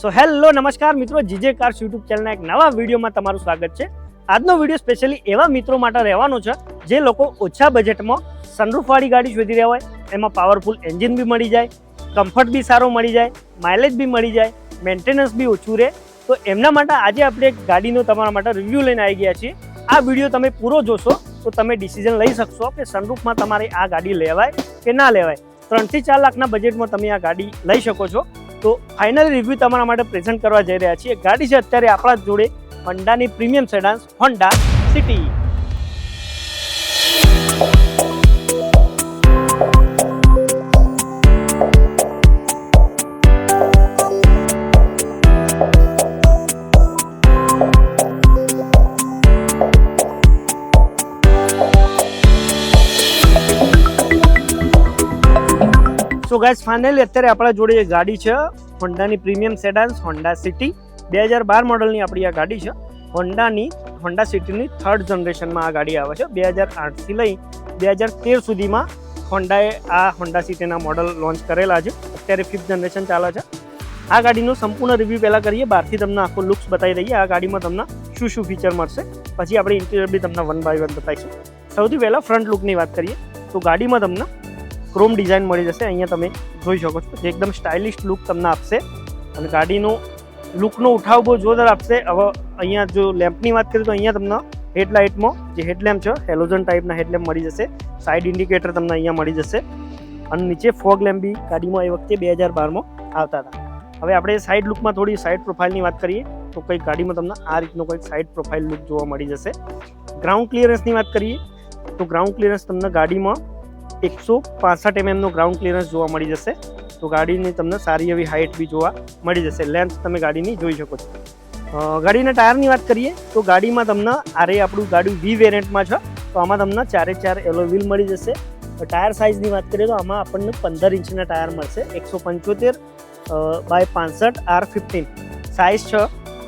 So hello નમસ્કાર મિત્રો. GJ cars YouTube ચેનલના એક નવા વિડીયોમાં તમારું સ્વાગત છે. આજનો વીડિયો સ્પેશિયલી એવા મિત્રો માટે રહેવાનો છે, જે લોકો ઓછા બજેટમાં સનરૂફવાળી ગાડી શોધી રહ્યા હોય. એમાં પાવરફુલ એન્જિન બી મળી જાય કમ્ફર્ટ બી સારો મળી જાય માઇલેજ બી મળી જાય મેન્ટેનન્સ બી ઓછું રહે. તો એમના માટે આજે આપણે એક ગાડીનો તમારા માટે રિવ્યૂ લઈને આવી ગયા છીએ. આ વીડિયો તમે પૂરો જોશો, તો તમે ડિસિઝન લઈ શકશો કે સનરૂફમાં તમારે આ ગાડી લેવાય કે ના લેવાય. ત્રણથી ચાર લાખના બજેટમાં તમે આ ગાડી લઈ શકો છો. તો ફાઇનલ રિવ્યૂ તમારા માટે પ્રેઝન્ટ કરવા જઈ રહ્યા છીએ. ગાડી છે અત્યારે આપણા જોડે હોન્ડાની premium sedans Honda City guys finally અત્યારે આપણા જોડે જે ગાડી છે હોન્ડાની પ્રીમિયમ સેડાન્સ હોન્ડા સિટી બે હજાર બાર મોડલની આપણી આ ગાડી છે. હોન્ડાની હોન્ડા સિટીની થર્ડ જનરેશનમાં આ ગાડી આવે છે. બે હજાર આઠથી લઈ બે હજાર તેર સુધીમાં હોન્ડાએ આ હોન્ડા સિટીના મોડલ લોન્ચ કરેલા છે. અત્યારે ફિફ્થ જનરેશન ચાલે છે. આ ગાડીનું સંપૂર્ણ રિવ્યૂ પહેલાં કરીએ. બહારથી તમને આખો લુક્સ બતાવી દઈએ. આ ગાડીમાં તમને શું શું ફીચર મળશે. પછી આપણે ઇન્ટિરિયર બી તમને વન બાય વન બતાવીશું. સૌથી પહેલાં ફ્રન્ટ લુકની વાત કરીએ. તો ગાડીમાં તમને ક્રોમ ડિઝાઇન મળી જશે, અહીંયા તમે જોઈ શકો છો, જે એકદમ સ્ટાઇલિશ લુક તમને આપશે. અને ગાડીનો લુકનો ઉઠાવ બહુ જોરદાર આપશે. હવે અહીંયા જો લેમ્પની વાત કરીએ તો અહીંયા તમને હેડલાઇટમાં જે હેડલેમ્પ છે હેલોજન ટાઈપના હેડલેમ્પ મળી જશે. સાઇડ ઇન્ડિકેટર તમને અહીંયા મળી જશે. અને નીચે ફોગ લેમ્પ બી ગાડીમાં એ વખતે બે હજાર બારમાં આવતા હતા. હવે આપણે સાઇડ લુકમાં થોડી સાઇડ પ્રોફાઇલની વાત કરીએ, તો કંઈક ગાડીમાં તમને આ રીતનો કંઈક સાઇડ પ્રોફાઇલ લુક જોવા મળી જશે. ગ્રાઉન્ડ ક્લિયરન્સની વાત કરીએ, તો ગ્રાઉન્ડ ક્લિયરન્સ તમને ગાડીમાં એકસો પાસઠ એમએમનો ગ્રાઉન્ડ ક્લિયરન્સ જોવા મળી જશે. તો ગાડીની તમને સારી એવી હાઇટ બી જોવા મળી જશે. લેન્થ તમે ગાડીની જોઈ શકો છો. ગાડીના ટાયરની વાત કરીએ, તો ગાડીમાં તમને આરે આપણું ગાડી વી વેરિયન્ટમાં છે. તો આમાં તમને ચારે ચાર એલો વ્હીલ મળી જશે. ટાયર સાઇઝની વાત કરીએ, તો આમાં આપણને પંદર ઇંચના ટાયર મળશે. એકસો પંચોતેર બાય પાસઠ આર ફિફ્ટીન સાઇઝ છે,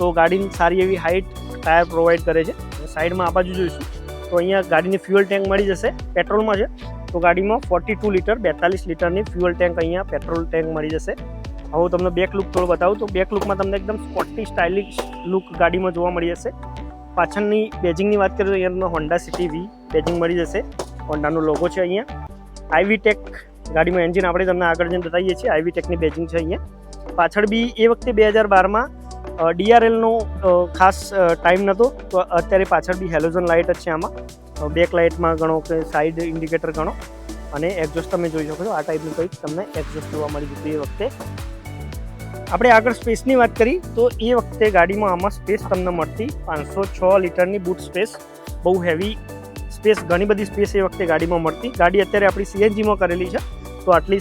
તો ગાડીની સારી એવી હાઇટ ટાયર પ્રોવાઈડ કરે છે. સાઈડમાં આ બાજુ જોઈશું, તો અહીંયા ગાડીની ફ્યુઅલ ટેન્ક મળી જશે. પેટ્રોલમાં છે. તો ગાડીમાં ફોર્ટી ટુ લીટર બેતાલીસ લીટરની ફ્યુઅલ ટેન્ક અહીંયા પેટ્રોલ ટેન્ક મળી જશે. હવે તમને બેક લુક થોડું બતાવું તો બેક લુકમાં તમને એકદમ સ્પોટી સ્ટાઇલિશ લુક ગાડીમાં જોવા મળી જશે. પાછળની બેજિંગની વાત કરીએ તો અહીંયા હોન્ડા સિટી વી બેજિંગ મળી જશે. હોન્ડાનો લોગો છે અહીંયા. આઈવી ટેક ગાડીમાં એન્જિન આપણે તમને આગળ જઈને બતાવીએ છીએ. આઈવી ટેકની બેજિંગ છે અહીંયા. પાછળ બી એ વખતે બે હજાર બારમાં ડીઆરએલનો ખાસ ટાઈમ નહોતો તો અત્યારે પાછળ બી હેલોજન લાઇટ જ છે આમાં. બેક લાઇટમાં ગણો કે સાઈડ ઇન્ડિકેટર ગણો અને એક્ઝોસ્ટ તમે જોઈ શકો છો. આ ટાઈપનું કંઈક તમને એક્ઝોસ્ટ જોવા મળી જતું એ વખતે. આપણે આગળ સ્પેસની વાત કરી, તો એ વખતે ગાડીમાં આમાં સ્પેસ તમને મળતી પાંચસો છ લીટરની બૂટ સ્પેસ બહુ હેવી સ્પેસ ઘણી બધી સ્પેસ એ વખતે ગાડીમાં મળતી. ગાડી અત્યારે આપણી સીએનજીમાં કરેલી છે. તો આટલી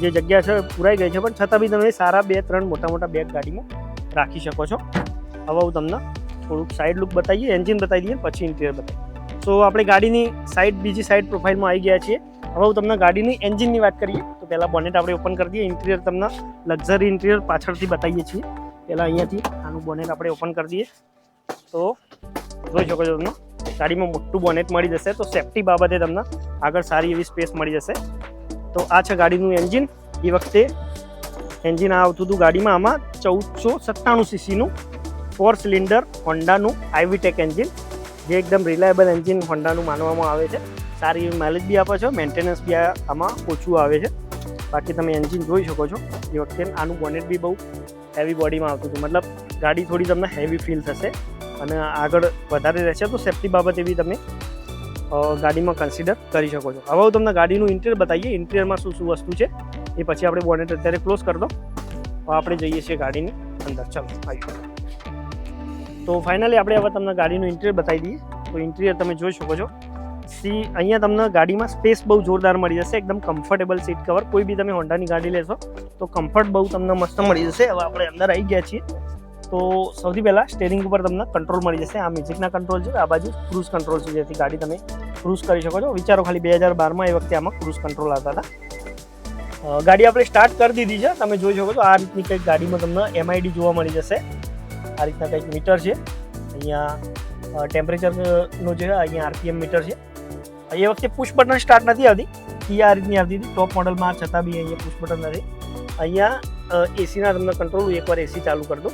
જે જગ્યા છે, પુરાઈ ગઈ છે, પણ છતાં બી તમે સારા બે ત્રણ મોટા મોટા બેગ ગાડીમાં રાખી શકો છો. હવે હું તમને થોડુંક સાઈડ લુક બતાવીએ એન્જિન બતાવી દઈએ પછી ઇન્ટિરિયર બતાવીએ. સો આપણે ગાડીની સાઈડ બીજી સાઈડ પ્રોફાઇલમાં આવી ગયા છીએ. હવે હું તમને ગાડીની એન્જિનની વાત કરીએ, તો પહેલાં બોનેટ આપણે ઓપન કરી દઈએ ઇન્ટિરિયર તમને લક્ઝરી ઇન્ટિરિયર પાછળથી બતાવીએ છીએ. પહેલાં અહીંયાથી આનું બોનેટ આપણે ઓપન કરી દઈએ. તો જોઈ શકો છો તમને ગાડીમાં મોટું બોનેટ મળી જશે, તો સેફટી બાબતે તમને આગળ સારી એવી સ્પેસ મળી જશે. તો આ છે ગાડીનું એન્જિન એ વખતે એન્જિન આવતું હતું ગાડીમાં આમાં ચૌદસો સત્તાણું સીસીનું ફોર સિલિન્ડર હોન્ડાનું આઈવીટેક એન્જિન જે એકદમ રિલાયબલ એન્જિન હોન્ડાનું માનવામાં આવે છે. સારી એવી માઇલેજ બી આપે છે મેન્ટેનન્સ બી આમાં ઓછું આવે છે. બાકી તમે એન્જિન જોઈ શકો છો. એ વખતે આનું બોનેટ બી બહુ હેવી બોડીમાં આવતું હતું. મતલબ ગાડી થોડી તમને હેવી ફીલ થશે અને આગળ વધારે રહેશે તો સેફટી બાબતે બી તમે ગાડીમાં કન્સિડર કરી શકો છો. હવે હું તમને ગાડીનું ઇન્ટિરિયર બતાવીએ. ઇન્ટિરિયરમાં શું શું વસ્તુ છે, એ પછી આપણે બોનેટ અત્યારે ક્લોઝ કરી દો. આપણે જઈએ છીએ ગાડીની અંદર. ચાલો આવી તો ફાઇનલી આપણે હવે તમને ગાડીનું ઇન્ટિરિયર બતાવી દઈએ. તો ઇન્ટિરિયર તમે જોઈ શકો છો. સી અહીંયા તમને ગાડીમાં સ્પેસ બહુ જોરદાર મળી જશે. એકદમ કમ્ફર્ટેબલ સીટ કવર કોઈ બી તમે હોન્ડાની ગાડી લેશો, તો કમ્ફર્ટ બહુ તમને મસ્ત મળી જશે. હવે આપણે અંદર આવી ગયા છીએ. તો સૌથી પહેલાં સ્ટેરિંગ ઉપર તમને કંટ્રોલ મળી જશે. આ મ્યુઝિકના કંટ્રોલ છે. આ બાજુ ક્રૂઝ કંટ્રોલ છે. જેથી ગાડી તમે ક્રૂઝ કરી શકો છો. વિચારો ખાલી બે હજાર બારમાં એ વખતે આમાં ક્રૂઝ કંટ્રોલ આવતા હતા. ગાડી આપણે સ્ટાર્ટ કરી દીધી છે. તમે જોઈ શકો છો. આ રીતની કંઈક ગાડીમાં તમને એમઆઈડી જોવા મળી જશે. આ રીતના કંઈક મીટર છે. અહીંયા ટેમ્પરેચરનું જે અહીંયા આરપીએમ મીટર છે. એ વખતે પુશ બટન સ્ટાર્ટ નથી આવતી. એ આ રીતની આવતી હતી. ટોપ મોડલમાં છતાં બી અહીંયા પુશ બટન નથી. અહીંયા એસીના તમને કંટ્રોલ એકવાર એસી ચાલુ કરી દો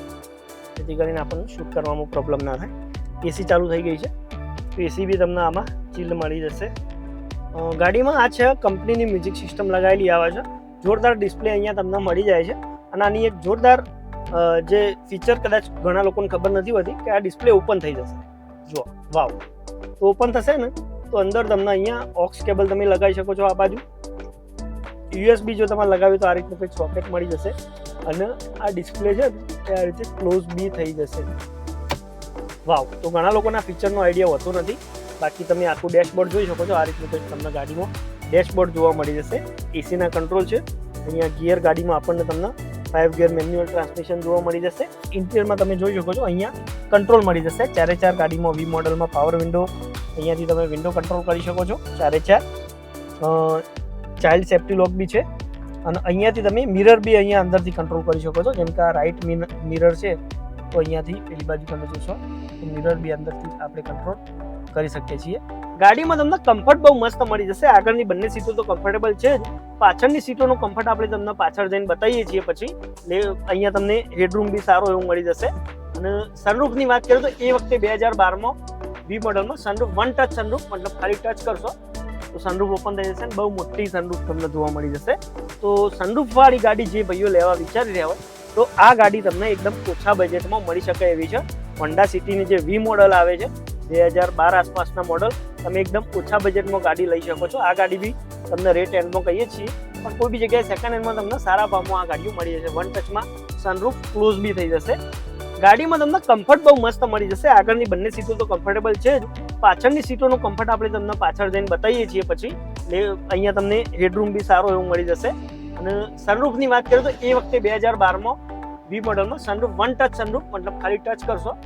જેથી કરીને આપણને શૂટ કરવામાં પ્રોબ્લેમ ના થાય. એસી ચાલુ થઈ ગઈ છે. તો એસી બી તમને આમાં ચીલ મળી જશે. ગાડીમાં આ છે કંપનીની મ્યુઝિક સિસ્ટમ લગાવેલી આવે છે. જોરદાર ડિસ્પ્લે અહીંયા તમને મળી જાય છે. અને આની એક જોરદાર જે ફીચર કદાચ ઘણા લોકોને ખબર નથી હોતી કે આ ડિસ્પ્લે ઓપન થઈ જશે. જુઓ, વાવ. તો ઓપન થશે ને, તો અંદર તમને અહીંયા ઓક્સ કેબલ તમે લગાવી શકો છો આ બાજુ. યુએસબી જો તમારે લગાવ્યું તો આ રીતનું કંઈક સોકેટ મળી જશે. અને આ ડિસ્પ્લે છે એ આ રીતે ક્લોઝ બી થઈ જશે. વાવ, તો ઘણા લોકોના ફીચરનો આઈડિયા હોતો નથી. બાકી તમે આખું ડેશબોર્ડ જોઈ શકો છો, આ રીતનું કંઈક તમને ગાડીમાં ડેશબોર્ડ જોવા મળી જશે. એસીના કંટ્રોલ છે. અહીંયા ગિયર ગાડીમાં આપણને તમને ફાઇવ ગિયર મેન્યુઅલ ટ્રાન્સમિશન જોવા મળી જશે. ઇન્ટિરિયરમાં તમે જોઈ શકો છો, અહીંયા કંટ્રોલ મળી જશે. ચારે ચાર ગાડીમાં વી મોડલમાં પાવર વિન્ડો અહીંયાથી તમે વિન્ડો કંટ્રોલ કરી શકો છો. ચારે ચાર ચાઇલ્ડ સેફ્ટી લોક બી છે. અને અહીંયાથી તમે મિરર બી અહીંયા અંદરથી કંટ્રોલ કરી શકો છો. જેમ કે આ રાઈટ મિરર છે, તો અહીંયાથી પેલી બાજુ તમે જોશો મિરર બી અંદરથી આપણે કંટ્રોલ કરી શકીએ છીએ. ગાડીમાં તમને કમ્ફર્ટ બહુ મસ્ત મળી જશે. આગળની બંને સીટો તો કમ્ફર્ટેબલ છે જ. પાછળની સીટોનો કમ્ફર્ટ આપણે તમને પાછળ જઈને બતાવીએ છીએ પછી. એટલે અહીંયા તમને હેડરૂમ બી સારો એવું મળી જશે. અને સનરૂફની વાત કરીએ તો એ વખતે બે હજાર બારમાં વી મોડલમાં સનરૂફ વન ટચ સનરૂફ મતલબ ખાલી ટચ કરશો, તો સનરૂફ ઓપન થઈ જશે બહુ મોટી સનરૂફ તમને જોવા મળી જશે. તો સનરૂફવાળી ગાડી જે ભાઈઓ લેવા વિચારી રહ્યા હોય, તો આ ગાડી તમને એકદમ ઓછા બજેટમાં મળી શકે એવી છે. હોન્ડા સિટીની જે વી મોડલ આવે છે બે હજાર બાર આસપાસના મોડલ તમે એકદમ ઓછા બજેટમાં ગાડી લઈ શકો છો. આ ગાડી બી તમને રેટ એન્ડમાં કહીએ છીએ. પણ કોઈ બી જગ્યાએ સેકન્ડ હેન્ડમાં તમને સારા ભાવમાં આ ગાડીઓ મળી જશે. વન ટચમાં સનરૂફ ક્લોઝ બી થઈ જશે. ગાડીમાં તમને કમ્ફર્ટ બહુ મસ્ત મળી જશે. આગળની બંને સીટો તો કમ્ફર્ટેબલ છે જ. પાછળની સીટોનો કમ્ફર્ટ આપણે તમને પાછળ જઈને બતાવીએ છીએ પછી. અહીંયા તમને હેડરૂમ બી સારો એવું મળી જશે. અને સનરૂફની વાત કરીએ તો એ વખતે બે હજાર બારમાં વી મોડલમાં સનરૂફ વન ટચ સનરૂફ મતલબ ખાલી ટચ કરશો.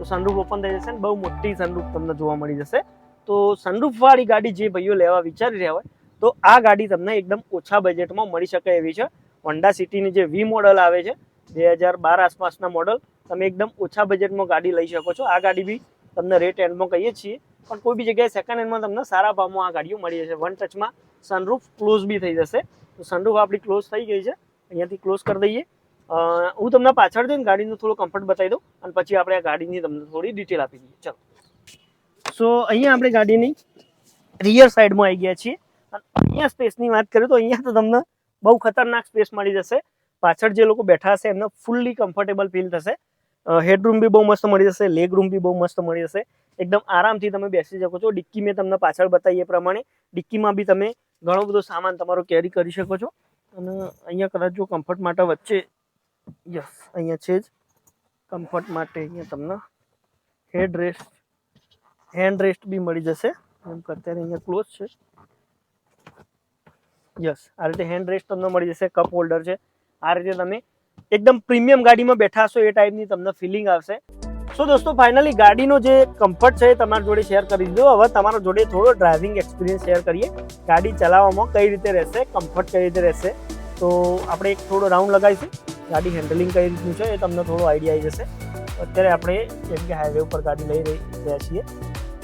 તો સનરૂફ ઓપન થઈ જશે ને બહુ મોટી સનરૂફ તમને જોવા મળી જશે. તો સનરૂફવાળી ગાડી જે ભાઈઓ લેવા વિચારી રહ્યા હોય, તો આ ગાડી તમને એકદમ ઓછા બજેટમાં મળી શકે એવી છે. હોન્ડા સિટીની જે વી મોડલ આવે છે, બે હજાર બાર આસપાસના મોડલ તમે એકદમ ઓછા બજેટમાં ગાડી લઈ શકો છો. આ ગાડી બી તમને રેટ એન્ડમાં કહીએ છીએ. પણ કોઈ બી જગ્યાએ સેકન્ડ હેન્ડમાં તમને સારા ભાવમાં આ ગાડીઓ મળી જશે. વન ટચમાં સનરૂફ ક્લોઝ બી થઈ જશે. તો સનરૂફ આપણી ક્લોઝ થઈ ગઈ છે. અહીંયાથી ક્લોઝ કરી દઈએ. હું તમને પાછળ જઈને ગાડીનું થોડું કમ્ફર્ટ બતાવી દઉં અને પછી આપણે આ ગાડીની તમને થોડી ડિટેલ આપી દઈએ. ચાલો. સો અહીંયા આપણે ગાડીની રિયર સાઈડમાં આવી ગયા છીએ. અને અહીંયા સ્પેસની વાત કરીએ તો અહીંયા તો તમને બહુ ખતરનાક સ્પેસ મળી જશે. પાછળ જે લોકો બેઠા હશે એમને ફૂલ્લી કમ્ફર્ટેબલ ફીલ થશે. હેડરૂમ બી બહુ મસ્ત મળી જશે લેગ રૂમ બી બહુ મસ્ત મળી જશે. એકદમ આરામથી તમે બેસી શકો છો. ડિક્કી મેં તમને પાછળ બતાવીએ એ પ્રમાણે. ડિક્કીમાં બી તમે ઘણો બધો સામાન તમારો કેરી કરી શકો છો. અને અહીંયા કદાચ જો કમ્ફર્ટ માટે વચ્ચે યસ અહીંયા છે જ કમ્ફર્ટ માટે અહીંયા તમને હેડ રેસ્ટ હેન્ડ રેસ્ટ બી મળી જશે. એમ અત્યારે અહીંયા ક્લોઝ છે. યસ આ રીતે હેન્ડ રેસ્ટ તમને મળી જશે કપ હોલ્ડર છે. આ રીતે તમે એકદમ પ્રીમિયમ ગાડીમાં બેઠા હશો એ ટાઈપની તમને ફિલિંગ આવશે. સો દોસ્તો ફાઇનલી ગાડીનો જે કમ્ફર્ટ છે એ તમારા જોડે શેર કરી દીધો. હવે તમારા જોડે થોડો ડ્રાઇવિંગ એક્સપિરિયન્સ શેર કરીએ. ગાડી ચલાવવામાં કઈ રીતે રહેશે કમ્ફર્ટ કઈ રીતે રહેશે. તો આપણે એક થોડો રાઉન્ડ લગાવીશું. ગાડી હેન્ડલિંગ કઈ રીતનું છે, એ તમને થોડો આઈડિયા આવી જશે. અત્યારે આપણે જેમ કે હાઈવે ઉપર ગાડી લઈ રહી, રહ્યા છીએ,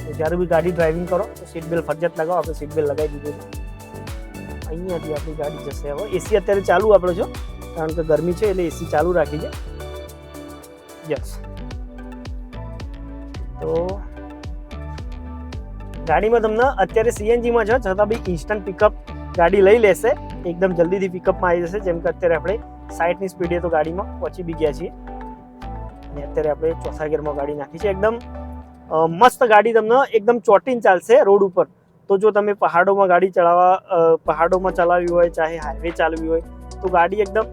તો જ્યારે બી ગાડી ડ્રાઇવિંગ કરો, તો સીટ બેલ્ટ ફરજિયાત લગાવો, આપણે સીટ બેલ્ટ લગાવી દીધું છે. અહીંયાથી આપણી ગાડી જશે હવે. એસી અત્યારે ચાલુ આપણે જો કારણ કે ગરમી છે, એટલે એસી ચાલુ રાખી છે. યસ તો ગાડીમાં તમને અત્યારે સીએનજીમાં છે, છતાં બી ઇન્સ્ટન્ટ પિકઅપ ગાડી લઈ લેશે. એકદમ જલ્દીથી પિકઅપમાં આવી જશે, જેમ કે અત્યારે આપણે સાઠની સ્પીડે તો ગાડીમાં પહોંચી બી ગયા છીએ. અને અત્યારે આપણે ચોથા ગિયરમાં ગાડી નાખી છે. એકદમ મસ્ત ગાડી તમને એકદમ ચોટીન ચાલશે રોડ ઉપર. તો જો તમે પહાડોમાં ગાડી ચલાવવા પહાડોમાં ચલાવવી હોય, ચાહે હાઈવે ચાલવી હોય, તો ગાડી એકદમ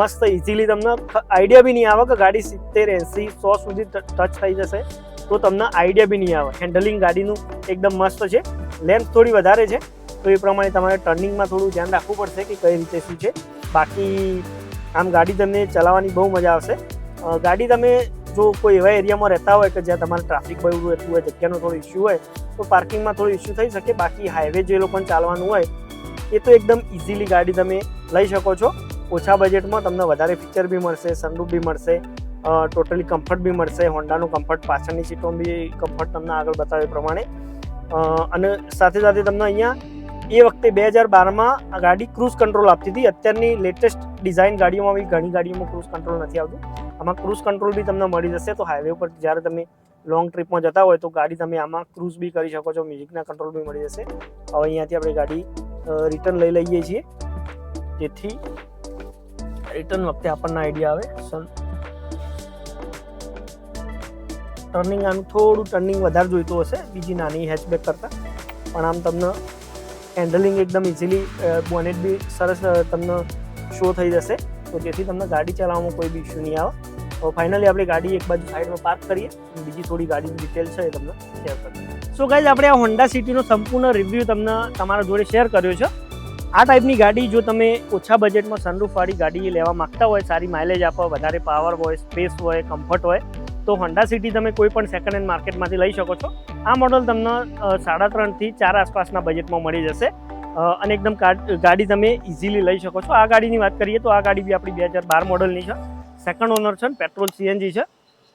મસ્ત ઇઝીલી તમને આઈડિયા બી નહીં આવે કે ગાડી સિત્તેર, એંસી, સો સુધી ટચ થઈ જશે. તો તમને આઈડિયા બી નહીં આવે. હેન્ડલિંગ ગાડીનું એકદમ મસ્ત છે. લેન્થ થોડી વધારે છે. તો એ પ્રમાણે તમારે ટર્નિંગમાં થોડું ધ્યાન રાખવું પડશે કે કઈ રીતે શું છે. બાકી આમ ગાડી તમને ચલાવવાની બહુ મજા આવશે. ગાડી તમે જો કોઈ એવા એરિયામાં રહેતા હોય કે જ્યાં તમારે ટ્રાફિક બહુ રહેતું હોય, જગ્યાનો થોડો ઇસ્યુ હોય, તો પાર્કિંગમાં થોડો ઇસ્યુ થઈ શકે. બાકી હાઈવે જે લોકોને ચાલવાનું હોય, એ તો એકદમ ઇઝીલી ગાડી તમે લઈ શકો છો. ઓછા બજેટમાં તમને વધારે ફીચર બી મળશે સનરૂફ બી મળશે ટોટલી કમ્ફર્ટ બી મળશે. હોન્ડાનું કમ્ફર્ટ પાછળની સીટો બી કમ્ફર્ટ તમને આગળ બતાવે પ્રમાણે. અને સાથે સાથે તમને અહીંયા એ વખતે બે હજાર બારમાં આ ગાડી ક્રૂઝ કંટ્રોલ આપતી હતી. અત્યારની લેટેસ્ટ ડિઝાઇન ગાડીઓમાં બી ઘણી ગાડીઓમાં ક્રૂઝ કંટ્રોલ નથી આવતું. આમાં ક્રૂઝ કંટ્રોલ બી તમને મળી જશે. તો હાઈવે ઉપર જ્યારે તમે લોંગ ટ્રીપમાં જતા હોય તો ગાડી તમે આમાં ક્રૂઝ બી કરી શકો છો. મ્યુઝિકના કંટ્રોલ બી મળી જશે. હવે અહીંયાથી આપણે ગાડી રિટર્ન લઈ લઈએ છીએ. જેથી રિટર્ન વખતે આપણને આઈડિયા આવે. સન ટર્નિંગ આનું થોડું ટર્નિંગ વધારે જોઈતું હશે. બીજી નાની હેચબેક કરતાં. પણ આમ તમને હેન્ડલિંગ એકદમ ઇઝીલી બોનેટ બી સરસ તમને શો થઈ જશે. તો જેથી તમને ગાડી ચલાવવામાં કોઈ બી ઇશ્યુ નહીં આવે. તો ફાઇનલી આપણે ગાડી એક બાજુ સાઈડમાં પાર્ક કરીએ. બીજી થોડી ગાડીની ડિટેલ છે એ તમને શેર કરીએ સો ગાઈઝ આપણે આ હોન્ડા સિટીનો સંપૂર્ણ રિવ્યૂ તમને તમારા જોડે શેર કર્યો છે. આ ટાઈપની ગાડી જો તમે ઓછા બજેટમાં સનરૂફવાળી ગાડી લેવા માગતા હોય, સારી માઇલેજ આપો વધારે પાવર હોય સ્પેસ હોય કમ્ફર્ટ હોય, તો હોન્ડા સિટી તમે કોઈ પણ સેકન્ડ હેન્ડ માર્કેટમાંથી લઈ શકો છો. આ મોડલ તમને સાડા ત્રણથી ચાર આસપાસના બજેટમાં મળી જશે. અને એકદમ ગાડી તમે ઇઝીલી લઈ શકો છો. આ ગાડીની વાત કરીએ તો આ ગાડી બી આપણી બે હજાર બાર મોડલની છે. સેકન્ડ ઓનર છે પેટ્રોલ સીએનજી છે.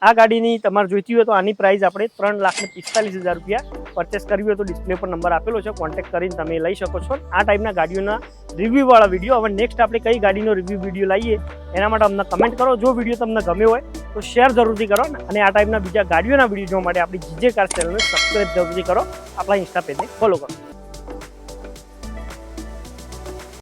આ ગાડીની તમારે જોઈતી હોય તો આની પ્રાઇસ આપણે ત્રણ લાખ ને પિસ્તાલીસ હજાર રૂપિયા પરચેસ કરવી હોય તો ડિસ્પ્લે પર નંબર આપેલો છે. કોન્ટેક્ટ કરીને તમે લઈ શકો છો. આ ટાઈપના ગાડીઓના રિવ્યૂવાળા વીડિયો હવે નેક્સ્ટ આપણે કઈ ગાડીનો રિવ્યૂ વીડિયો લાવીએ, એના માટે અમને કમેન્ટ કરો. જો વીડિયો તમને ગમ્યો હોય તો શેર જરૂરથી કરો અને આ ટાઈપના બીજા ગાડીઓના વીડિયો જોવા માટે આપણી જીજે કાર ચેનલને સબસ્ક્રાઈબ જરૂરથી કરો. આપણા ઇન્સ્ટા પેજને ફોલો કરો.